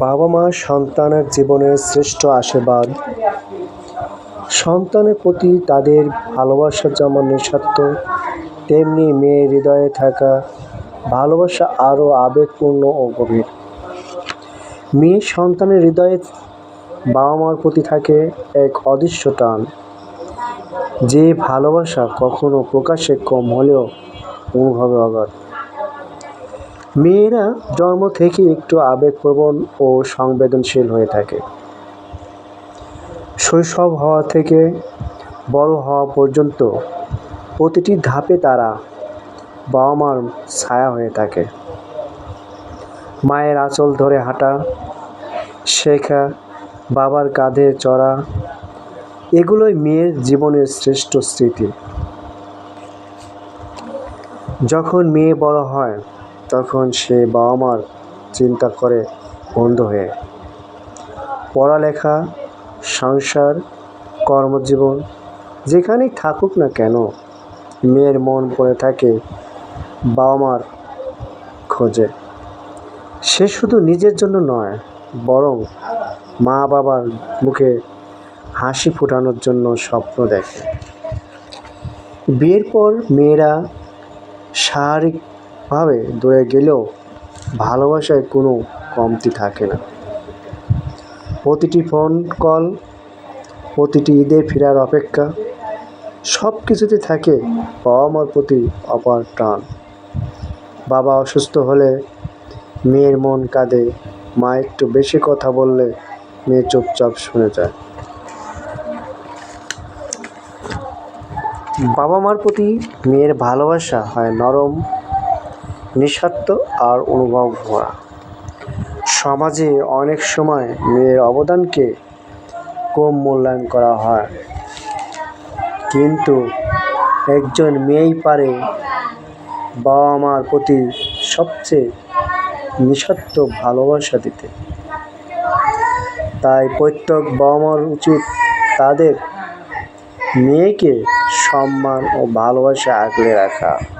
বাবা মা সন্তানের জীবনের শ্রেষ্ঠ আশীর্বাদ। সন্তানের প্রতি তাদের ভালোবাসা যেমন নিঃস্বার্থ, তেমনি মেয়ের হৃদয়ে থাকা ভালোবাসা আরও আবেগপূর্ণ ও গভীর। মেয়ে সন্তানের হৃদয়ে বাবা মার প্রতি থাকে এক অদৃশ্য টান। যে ভালোবাসা কখনো প্রকাশে কম হলেও অনুভবে অগাধ। মেয়েরা জন্ম থেকে একটু আবেগপ্রবণ ও সংবেদনশীল হয়ে থাকে। শৈশব হওয়া থেকে বড় হওয়া পর্যন্ত প্রতিটি ধাপে তারা বাবা মার ছায়া হয়ে থাকে। মায়ের আঁচল ধরে হাঁটা, শেখা, বাবার কাঁধে চড়া, এগুলোই মেয়ের জীবনের শ্রেষ্ঠ স্মৃতি। যখন মেয়ে বড় হয় সে বাবা মার চিন্তা করে বন্ধ হয়ে পড়ালেখা, সংসার, কর্মজীবন যেখানেই থাকুক না কেন, মেয়ের মন পড়ে থাকে বাবা মার খোঁজে। সে শুধু নিজের জন্য নয়, বরং মা বাবার মুখে হাসি ফোটানোর জন্য স্বপ্ন দেখে। বিয়ের পর মেয়েরা শারীরিকভাবে দূরে গেলেও ভালোবাসায় কোনো কমতি থাকে না। প্রতিটি ফোন কল প্রতিটি ঈদে ফেরার অপেক্ষা সব কিছুতে থাকে বাবা মার প্রতি অপার টান। বাবা অসুস্থ হলে মেয়ের মন কাঁদে, মা একটু বেশি কথা বললে মেয়ে চুপচাপ শুনে যায়। বাবা মার প্রতি মেয়ের ভালোবাসা হয় নরম নিঃস্বার্থ আর অনুভব ভরা। সমাজে অনেক সময় মেয়ের অবদানকে কম মূল্যায়ন করা হয়। কিন্তু একজন মেয়েই পারে বাবা মার প্রতি সবচেয়ে নিঃস্বার্থ ভালোবাসা দিতে। তাই প্রত্যেক বাবা মার উচিত তাদের মেয়েকে সম্মান ও ভালোবাসা আগলে রাখা।